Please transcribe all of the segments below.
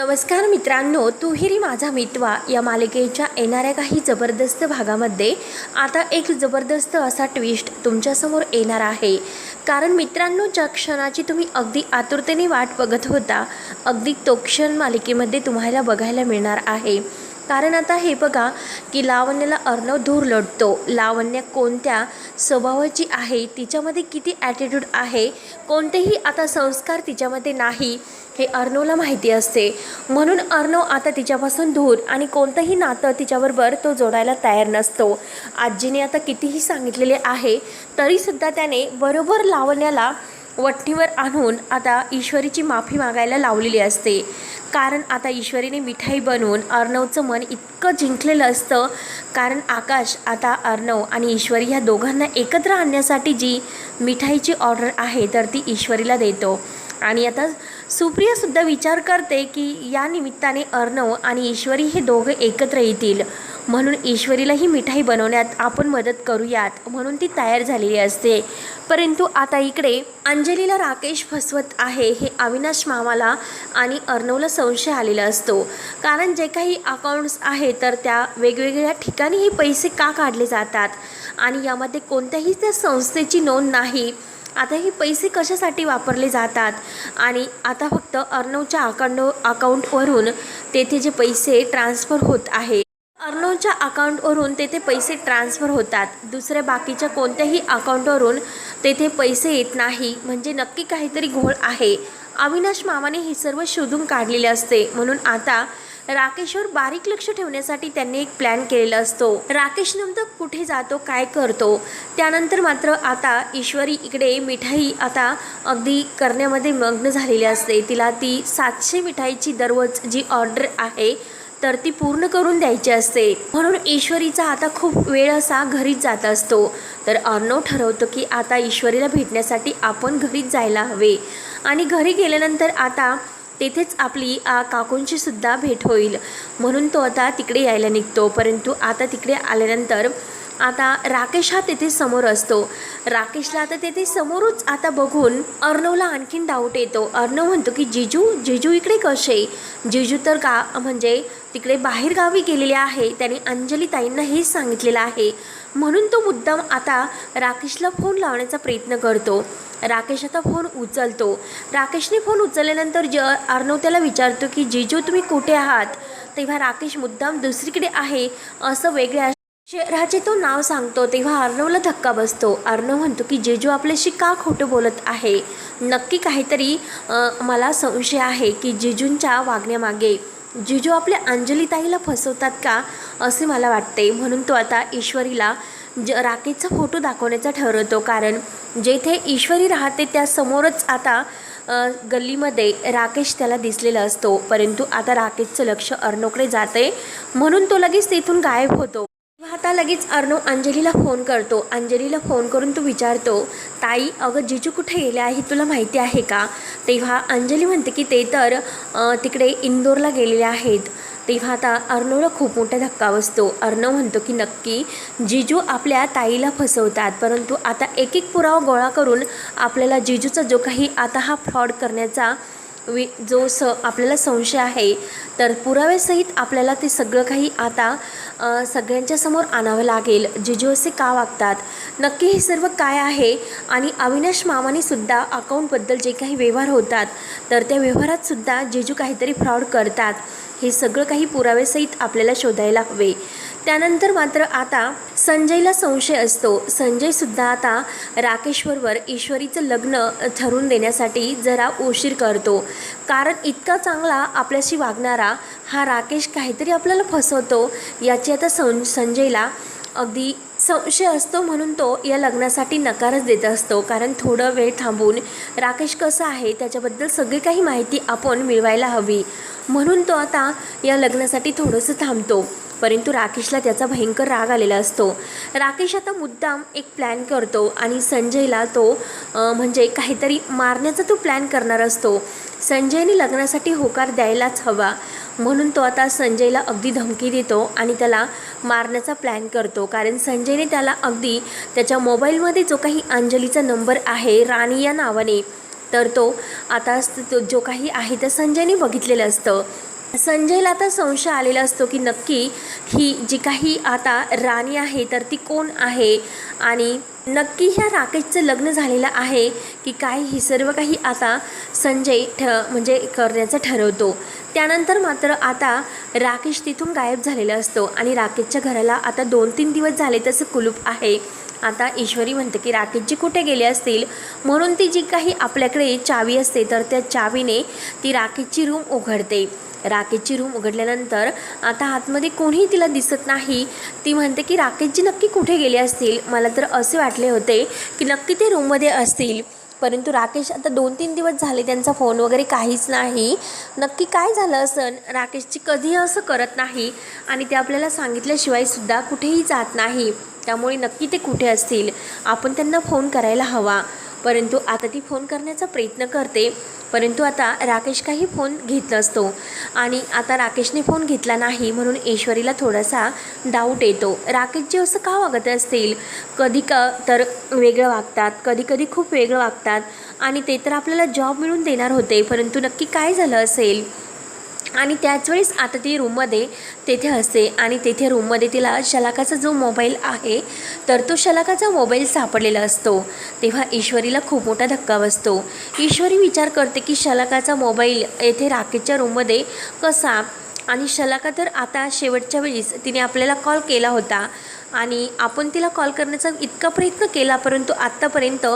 नमस्कार मित्रांनो तुहिरी माझा मितवा. या मालिकेच्या येणाऱ्या काही जबरदस्त भागामध्ये आता एक जबरदस्त असा ट्विस्ट तुमच्यासमोर येणार आहे. कारण मित्रांनो ज्या क्षणाची तुम्ही अगदी आतुरतेने वाट बघत होता अगदी तो क्षण मालिकेमध्ये तुम्हाला बघायला मिळणार आहे. कारण आता हे बघा की लावण्याला अर्णव धूर लोटतो. लावण्य कोणत्या स्वभावाची आहे तिच्यामध्ये किती ॲटिट्यूड आहे कोणतेही आता संस्कार तिच्यामध्ये नाही. हे अर्णवला माहिती असते. म्हणून अर्णव आता तिच्यापासून दूर आणि कोणतंही नातं तिच्याबरोबर तो जोडायला तयार नसतो. आजीने आता कितीही सांगितलेले आहे तरीसुद्धा त्याने बरोबर लावण्याला वठणीवर आणून आता ईश्वरीची माफी मागायला लावलेली असते. कारण आता ईश्वरीने मिठाई बनवून अर्णवचं मन इतकं जिंकलेलं असतं. कारण आकाश आता अर्णव आणि ईश्वरी ह्या दोघांना एकत्र आणण्यासाठी जी मिठाईची ऑर्डर आहे तर ती ईश्वरीला देतो. आणि आता सुप्रियासुद्धा विचार करते की या निमित्ताने अर्णव आणि ईश्वरी हे दोघं एकत्र येतील. म्हणून ईश्वरीला ही मिठाई बनवण्यात आपण मदत करूयात म्हणून ती तयार झालेली असते. परंतु आता इकडे अंजलीला राकेश फसवत आहे हे अविनाश मामाला आणि अर्णवला संशय आलेला असतो. कारण जे काही अकाउंट्स आहे तर त्या वेगवेगळ्या ठिकाणी हे पैसे का काढले जातात? आणि यामध्ये कोणत्याही त्या संस्थेची नोंद नाही. आता हे पैसे कशासाठी वापरले जातात? आणि आता फक्त अर्णवच्या अकाउंट अकाउंटवरून तेथे जे पैसे ट्रान्स्फर होत आहे. अर्णवच्या अकाउंटवरून तेथे पैसे ट्रान्स्फर होतात. दुसऱ्या बाकीच्या कोणत्याही अकाउंटवरून तेथे पैसे येत नाही. म्हणजे नक्की काहीतरी घोळ आहे. अविनाश मामाने हे सर्व शोधून काढलेले असते. म्हणून आता राकेशवर बारीक लक्ष ठेवण्यासाठी त्यांनी एक प्लॅन केलेला असतो. राकेश नंतर कुठे जातो काय करतो? त्यानंतर मात्र आता ईश्वरी इकडे मिठाई आता अगदी करण्यामध्ये मग्न झालेली असते. तिला ती सातशे मिठाईची दररोज जी ऑर्डर आहे तर ती पूर्ण करून द्यायची असते. म्हणून ईश्वरीचा आता खूप वेळ असा घरीच जात असतो. तर अर्णव ठरवतो की आता ईश्वरीला भेटण्यासाठी आपण घरीच जायला हवे. आणि घरी गेल्यानंतर आता तेथेच आपली आ, काकूंची सुद्धा भेट होईल. म्हणून तो आता तिकडे यायला निघतो. परंतु आता तिकडे आल्यानंतर आता राकेश हा तेथे समोर असतो. राकेशला आता तेथे समोरच आता बघून अर्णवला आणखीन डाऊट येतो. अर्णव म्हणतो की जिजू जिजू इकडे कसे? जिजू तर का म्हणजे तिकडे बाहेर गावी गेलेले आहे. त्याने अंजली ताईंना हेच सांगितलेलं आहे. म्हणून तो मुद्दाम आता राकेशला फोन लावण्याचा प्रयत्न करतो. राकेश आता फोन उचलतो. राकेशने फोन उचलल्यानंतर ज अर्णव त्याला विचारतो की जेजू तुम्ही कुठे आहात? तेव्हा राकेश मुद्दाम दुसरीकडे आहे. असं वेगळ्या शहराचे तो नाव सांगतो. तेव्हा अर्णवला धक्का बसतो. अर्णव म्हणतो की जेजू आपल्याशी का खोटं बोलत आहे? नक्की काहीतरी मला संशय आहे की जेजूंच्या वागण्यामागे जिजू आपल्या अंजलीताईला फसवतात का असे मला वाटते. म्हणून तो आता ईश्वरीला ज राकेशचा फोटो दाखवण्याचा ठरवतो. कारण जेथे ईश्वरी राहते त्या समोरच आता गल्लीमध्ये राकेश त्याला दिसलेला असतो. परंतु आता राकेशचं लक्ष अर्णोकडे जाते. म्हणून तो लगेच तेथून गायब होतो. आता लगेच अर्णव अंजलीला फोन करतो. अंजलीला फोन करून तो विचारतो ताई अगं जिजू कुठे गेले आहे? तुला माहिती आहे का? तेव्हा अंजली म्हणते की ते तर तिकडे इंदोरला गेलेले आहेत. तेव्हा आता अर्णवला खूप मोठा धक्का बसतो. अर्णव म्हणतो की नक्की जिजू आपल्या ताईला फसवतात परंतु आता एक एक पुरावा गोळा करून आपल्याला जिजूचा जो काही आता हा फ्रॉड करण्याचा वि जो स आपल्याला संशय आहे तर पुराव्यासहित आपल्याला ते सगळं काही आता सगळ्यांच्या समोर आणावं लागेल. जिजू असे का वागतात? नक्की हे सर्व काय आहे? आणि अविनाश मामाने सुद्धा अकाउंटबद्दल जे काही व्यवहार होतात तर त्या व्यवहारातसुद्धा जेजू जिजू काहीतरी फ्रॉड करतात. हे सगळं काही पुराव्यासहित आपल्याला शोधायला हवे. त्यानंतर मात्र आता संजयला संशय असतो. संजयसुद्धा आता राकेश्वरवर ईश्वरीचं लग्न ठरवून देण्यासाठी जरा उशीर करतो. कारण इतका चांगला आपल्याशी वागणारा हा राकेश काहीतरी आपल्याला फसवतो. याची आता सं संजयला अगदी संशय असतो म्हणून तो या लग्नासाठी नकारच देत असतो. कारण थोडं वेळ थांबून राकेश कसं आहे त्याच्याबद्दल सगळी काही माहिती आपण मिळवायला हवी. म्हणून तो आता या लग्नासाठी थोडंसं थांबतो. परंतु राकेशला त्याचा भयंकर राग आलेला असतो. राकेश आता मुद्दाम एक प्लॅन करतो आणि संजयला तो म्हणजे काहीतरी मारण्याचा तो प्लॅन करणार असतो. संजयने लग्नासाठी होकार द्यायलाच हवा. म्हणून तो आता संजयला अगदी धमकी देतो आणि त्याला मारण्याचा प्लॅन करतो. कारण संजयने त्याला अगदी त्याच्या मोबाईलमध्ये जो काही अंजलीचा नंबर आहे राणी या नावाने तर तो आता तो जो काही आहे तर संजयने बघितलेलं असतं. संजयला आता संशय आलेला असतो की नक्की ही जी काही आता राणी आहे तर ती कोण आहे? आणि नक्की ह्या राकेशचं लग्न झालेलं आहे की काय? ही सर्व काही आता संजय ठ म्हणजे करण्याचं ठरवतो. त्यानंतर मात्र आता राकेश तिथून गायब झालेला असतो आणि राकेशच्या घराला आता दोन तीन दिवस झाले तसं कुलूप आहे. आता ईश्वरी म्हणते की राकेशजी कुठे गेले असतील? म्हणून ती जी काही आपल्याकडे चावी असते तर त्या चावीने ती राकेशची रूम उघडते. राकेशची रूम उघडल्यानंतर आता आतमध्ये कोणीही तिला दिसत नाही. ती म्हणते की राकेशजी नक्की कुठे गेले असतील? मला तर असे वाटले होते की नक्की ते रूममध्ये असतील. परंतु राकेश आता दोन तीन दिवस झाले त्यांचा फोन वगैरे काहीच नाही. नक्की काय झालं असं राकेशची कधीही असं करत नाही आणि ते आपल्याला सांगितल्याशिवाय सुद्धा कुठेही जात नाही. त्यामुळे नक्की ते कुठे असतील? आपण त्यांना फोन करायला हवा. परंतु आता ती फोन करण्याचा प्रयत्न करते. परंतु आता राकेश काही फोन घेत नसतो. आणि आता राकेशने फोन घेतला नाही म्हणून ईश्वरीला थोडासा डाऊट येतो. राकेशजी असं का वागत असतील? कधी क तर वेगळं वागतात. कधी कधी खूप वेगळं वागतात. आणि ते तर आपल्याला जॉब मिळून देणार होते. परंतु नक्की काय झालं असेल? आणि त्याचवेळेस आता ती रूममध्ये तेथे असते आणि तेथे रूममध्ये तिला शलाकाचा जो मोबाईल आहे तर तो शलाकाचा मोबाईल सापडलेला असतो. तेव्हा ईश्वरीला खूप मोठा धक्का बसतो. ईश्वरी विचार करते की शलाकाचा मोबाईल येथे राकेशच्या रूममध्ये कसा? आणि शलाका तर आता शेवटच्या वेळेस तिने आपल्याला कॉल केला होता आणि आपण तिला कॉल करण्याचा इतका प्रयत्न केला परंतु आत्तापर्यंत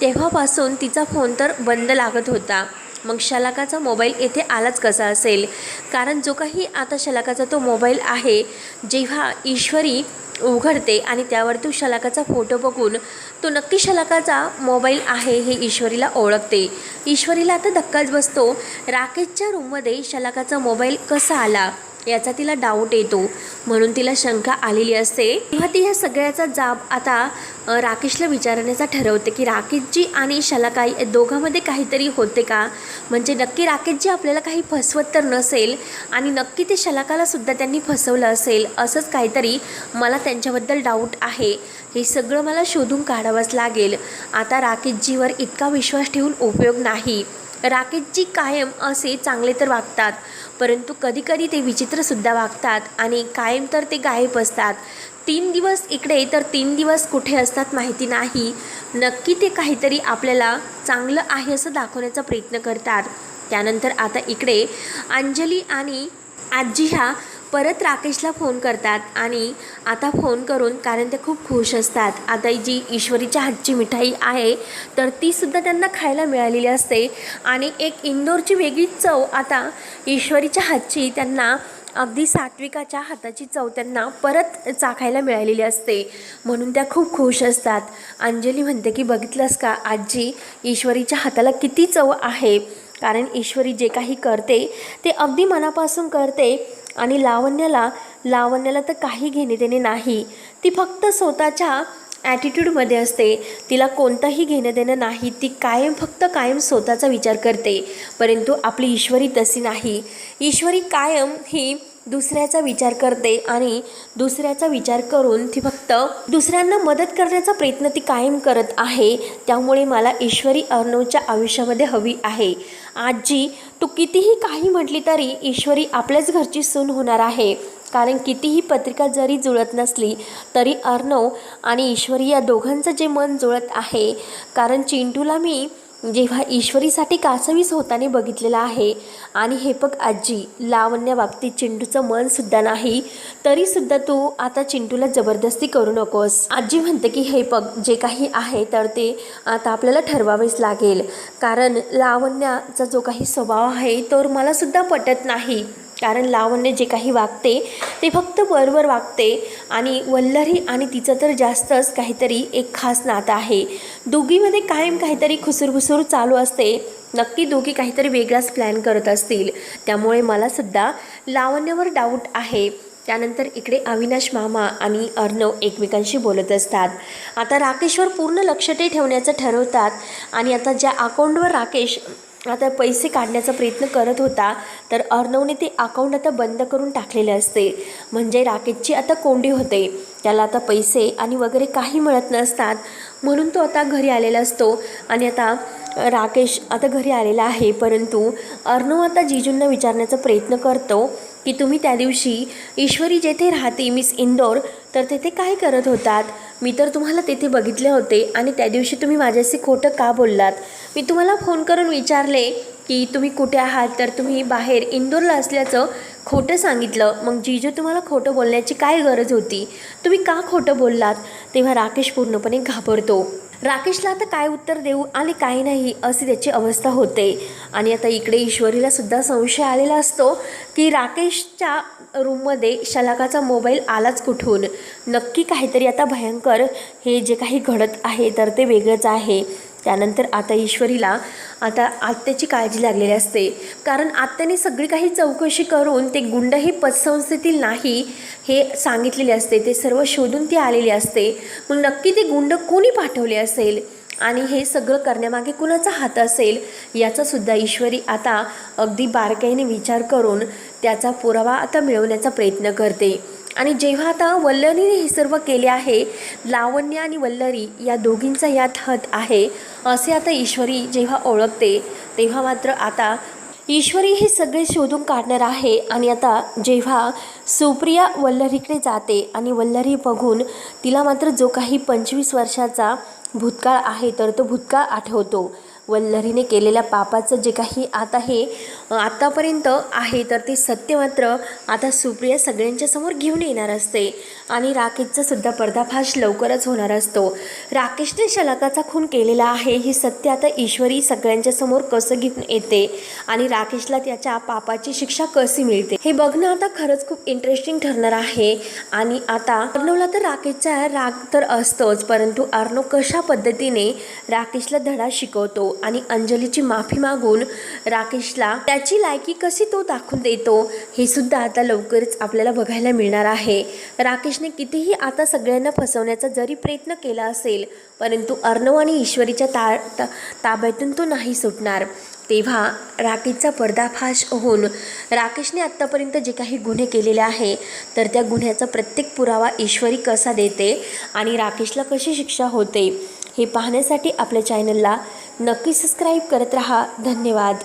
तेव्हापासून तिचा फोन तर बंद लागत होता. मग शलाकाचा मोबाईल येथे आलाच कसा असेल? कारण जो काही आता शलाकाचा तो मोबाईल आहे जेव्हा ईश्वरी उघडते आणि त्यावर तो शलाकाचा फोटो बघून तो नक्की शलाकाचा मोबाईल आहे हे ईश्वरीला ओळखते. ईश्वरीला आता धक्काच बसतो. राकेशच्या रूममध्ये शलाकाचा मोबाईल कसा आला? याचा तिला डाऊट येतो. म्हणून तिला शंका आलेली असते. तेव्हा ती ह्या सगळ्याचा जाब आता राकेशला विचारण्याचा ठरवते की राकेशजी आणि शलाकाई दोघांमध्ये काहीतरी होते का? म्हणजे नक्की राकेशजी आपल्याला काही फसवत तर नसेल आणि नक्की ते शलाकालासुद्धा त्यांनी फसवलं असेल असंच काहीतरी मला त्यांच्याबद्दल डाऊट आहे. हे सगळं मला शोधून काढावंच लागेल. आता राकेशजीवर इतका विश्वास ठेवून उपयोग नाही. राकेशजी कायम असे चांगले तर वागतात परंतु कधीकधी ते विचित्रसुद्धा वागतात आणि कायम तर ते गायब असतात. तीन दिवस इकडे तर तीन दिवस कुठे असतात माहिती नाही. नक्की ते काहीतरी आपल्याला चांगलं आहे असं दाखवण्याचा प्रयत्न करतात. त्यानंतर आता इकडे अंजली आणि आजी ह्या परत राकेशला फोन करतात आणि आता फोन करून कारण ते खूप खुश असतात. आता जी ईश्वरीच्या हातची मिठाई आहे तर तीसुद्धा त्यांना खायला मिळालेली असते. आणि एक इंदोरची वेगळी चव आता ईश्वरीच्या हातची त्यांना अगदी सात्विकाच्या हाताची चव त्यांना परत चाखायला मिळालेली असते. म्हणून त्या खूप खुश असतात. अंजली म्हणते की बघितलंस का आजी ईश्वरीच्या हाताला किती चव आहे? कारण ईश्वरी जे काही करते ते अगदी मनापासून करते. आणि लावण्याला लावण्याला तर काही घेणे देणे नाही. ती फक्त स्वतःच्या ॲटिट्यूडमध्ये असते. तिला कोणतंही घेणं देणं नाही. ती कायम फक्त कायम स्वतःचा विचार करते. परंतु आपली ईश्वरी तशी नाही. ईश्वरी कायम ही दुसऱ्याचा विचार करते आणि दुसऱ्याचा विचार करून ती फक्त दुसऱ्यांना मदत करण्याचा प्रयत्न ती कायम करत आहे. त्यामुळे मला ईश्वरी अर्णवच्या आयुष्यामध्ये हवी आहे. आजी तू कितीही काही म्हटली तरी ईश्वरी आपल्याच घरची सून होणार आहे. कारण कितीही पत्रिका जरी जुळत नसली तरी अर्णव आणि ईश्वरी या दोघांचं जे मन जुळत आहे कारण चिंटूला मी जेव्हा ईश्वरीसाठी कासवीस होताना बघितलेलं आहे आणि हे बघ आजी लावण्याबाबतीत चिंटूचं मनसुद्धा नाही तरीसुद्धा तू आता चिंटूला जबरदस्ती करू नकोस. आजी म्हणते की हे बघ जे काही आहे तर ते आता आपल्याला ठरवावेच लागेल. कारण लावण्याचा जो काही स्वभाव आहे तो मलासुद्धा पटत नाही. कारण लावण्य जे काही वागते ते फक्त बरोबर वागते आणि वल्लरी आणि तिचं तर जास्तच काहीतरी एक खास नातं आहे. दोघीमध्ये कायम काहीतरी खुसूरखुसूर चालू असते. नक्की दोघी काहीतरी वेगळाच प्लॅन करत असतील. त्यामुळे मलासुद्धा लावण्यावर डाऊट आहे. त्यानंतर इकडे अविनाश मामा आणि अर्णव एकमेकांशी बोलत असतात. आता राकेशवर पूर्ण लक्ष ते ठेवण्याचं ठरवतात आणि आता ज्या अकाउंटवर राकेश आता पैसे काढण्याचा प्रयत्न करत होता तर अर्णवने ते अकाउंट आता बंद करून टाकलेले असते. म्हणजे राकेशची आता कोंडी होते. त्याला आता पैसे आणि वगैरे काही मिळत नसतात. म्हणून तो आता घरी आलेला असतो. आणि आता राकेश आता घरी आलेला आहे. परंतु अर्णव आता जिजूंना विचारण्याचा प्रयत्न करतो. की तुम्ही त्या दिवशी ईश्वरी जेथे राहते मिस इंदोर तर तेथे काय करत होतात? मी तर तुम्हाला तेथे बघितले होते आणि त्या दिवशी तुम्ही माझ्याशी खोटं का बोललात? मी तुम्हाला फोन करून विचारले की तुम्ही कुठे आहात? तर तुम्ही बाहेर इंदोरला असल्याचं खोटं सांगितलं. मग जिजू तुम्हाला खोटं बोलण्याची काय गरज होती? तुम्ही का खोटं बोललात? तेव्हा राकेश पूर्णपणे घाबरतो. राकेशला आता काय उत्तर देऊ आणि काय नाही अशी त्याची अवस्था होते. आणि आता इकडे ईश्वरीला सुद्धा संशय आलेला असतो की राकेशच्या रूममध्ये शलाकाचा मोबाईल आलाच कुठून? नक्की काहीतरी आता भयंकर हे जे काही घडत आहे तर ते वेगळंच आहे. त्यानंतर आता ईश्वरीला आता आत्याची काळजी लागलेली असते. कारण आत्याने सगळी काही चौकशी करून ते गुंड हे पतसंस्थेतील नाही हे सांगितलेले असते. ते सर्व शोधून ती आलेली असते. मग नक्की ते गुंड कोणी पाठवले असेल? आणि हे सगळं करण्यामागे कुणाचा हात असेल? याचासुद्धा ईश्वरी आता अगदी बारकाईने विचार करून त्याचा पुरावा आता मिळवण्याचा प्रयत्न करते. आणि जेव्हा आता वल्लरीने हे सर्व केले आहे लावण्य आणि वल्लरी या दोघींचा यात हत आहे असे आता ईश्वरी जेव्हा ओळखते तेव्हा मात्र आता ईश्वरी हे सगळे शोधून काढणार आहे आणि आता जेव्हा सुप्रिया वल्लरीकडे जाते आणि वल्लरी बघून तिला मात्र जो काही पंचवीस वर्षाचा भूतकाळ आहे तर तो भूतकाळ आठवतो. वल्लरीने केलेल्या पापाचं जे काही आता हे आत्तापर्यंत आहे तर ते सत्य मात्र आता सुप्रिया सगळ्यांच्या समोर घेऊन येणार असते. आणि राकेशचा सुद्धा पर्दाफाश लवकरच होणार असतो. राकेशने शलाकाचा खून केलेला आहे हे सत्य आता ईश्वरी सगळ्यांच्या समोर कसं घेऊन येते? आणि राकेशला त्याच्या पापाची शिक्षा कशी मिळते? हे बघणं आता खरंच खूप इंटरेस्टिंग ठरणार आहे. आणि आता अर्णवला तर राकेशचा राग तर असतोच परंतु अर्णव कशा पद्धतीने राकेशला धडा शिकवतो? आणि अंजलीची माफी मागून राकेशला त्याची लायकी कशी तो दाखवून देतो हे सुद्धा आता लवकरच आपल्याला बघायला मिळणार आहे. राकेशने कितीही आता सगळ्यांना फसवण्याचा जरी प्रयत्न केला असेल परंतु अर्णव आणि ईश्वरीच्या ता ता- ताब्यातून तो नाही सुटणार. तेव्हा राकेशचा पर्दाफाश होऊन राकेशने आत्तापर्यंत जे काही गुन्हे केलेले आहे तर त्या गुन्ह्याचा प्रत्येक पुरावा ईश्वरी कसा देते आणि राकेशला कशी शिक्षा होते हे पाहण्यासाठी आपल्या चॅनलला नक्की सबस्क्राईब करत रहा. धन्यवाद.